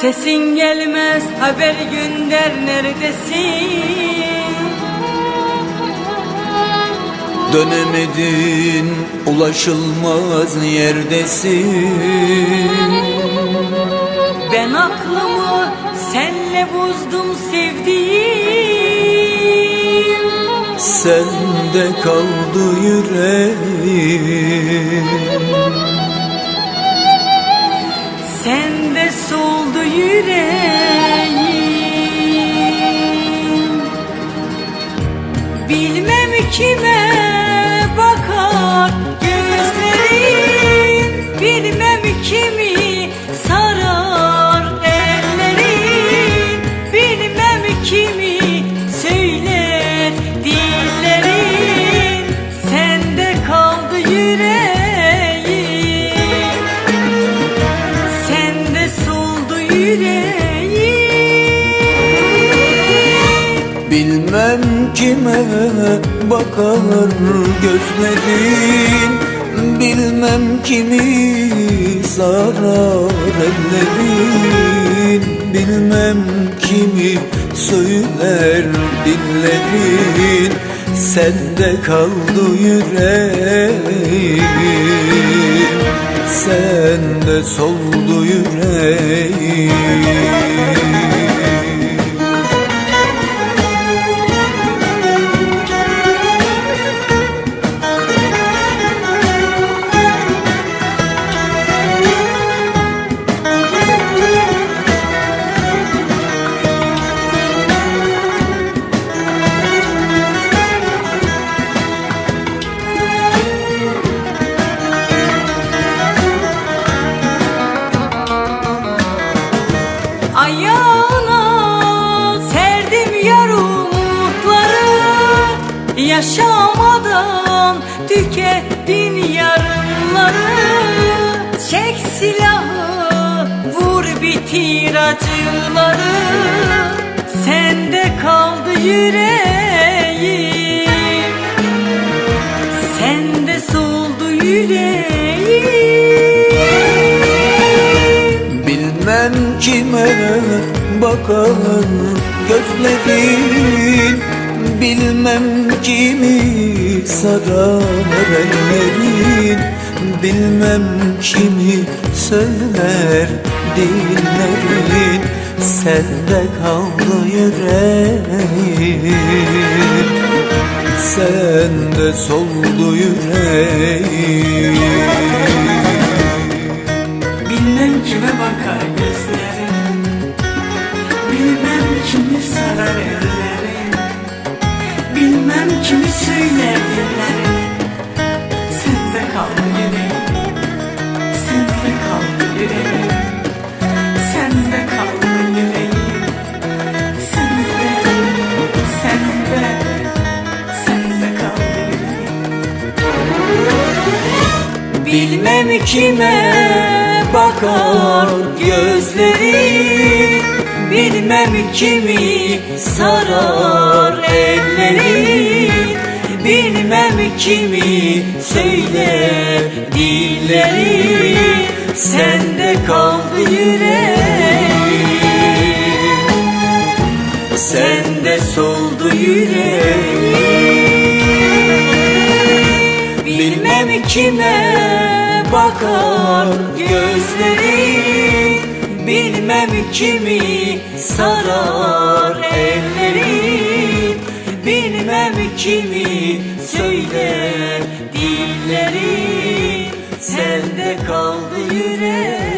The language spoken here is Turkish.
Sesin gelmez haber gönder neredesin? Dönemedin ulaşılmaz yerdesin Ben aklımı senle bozdum sevdiğim. Sende kaldı yüreğim Sende soldu yüreğim. Bilmem kime Bilmem kime bakar gözlerin. Bilmem kimi sarar ellerin. Bilmem kimi söyler dillerin. Sende kaldı yüreğim Sende soldu yüreğim Yaşamadan tükettin yarınları. Çek silahı vur bitir acıları. Sende kaldı yüreğim. Sende soldu yüreğim. Bilmem kime bakar gözlerin Bilmem kimi sarar ellerin. Bilmem kimi söyler dillerin. Sende kaldı yüreğim. Sende soldu yüreğim Sende kaldı yüreğim Sende kaldı yüreğim Sende kaldı yüreğim Sende, sende, sende kaldı yüreğim Bilmem kime bakar gözlerin Bilmem kimi sarar Bilmem kimi söyler dillerin Sende kaldı yüreğim. Sende soldu yüreğim. Bilmem kime bakar gözlerin Bilmem kimi sarar ellerin kimi söyler dillerin Sende kaldı yüreğim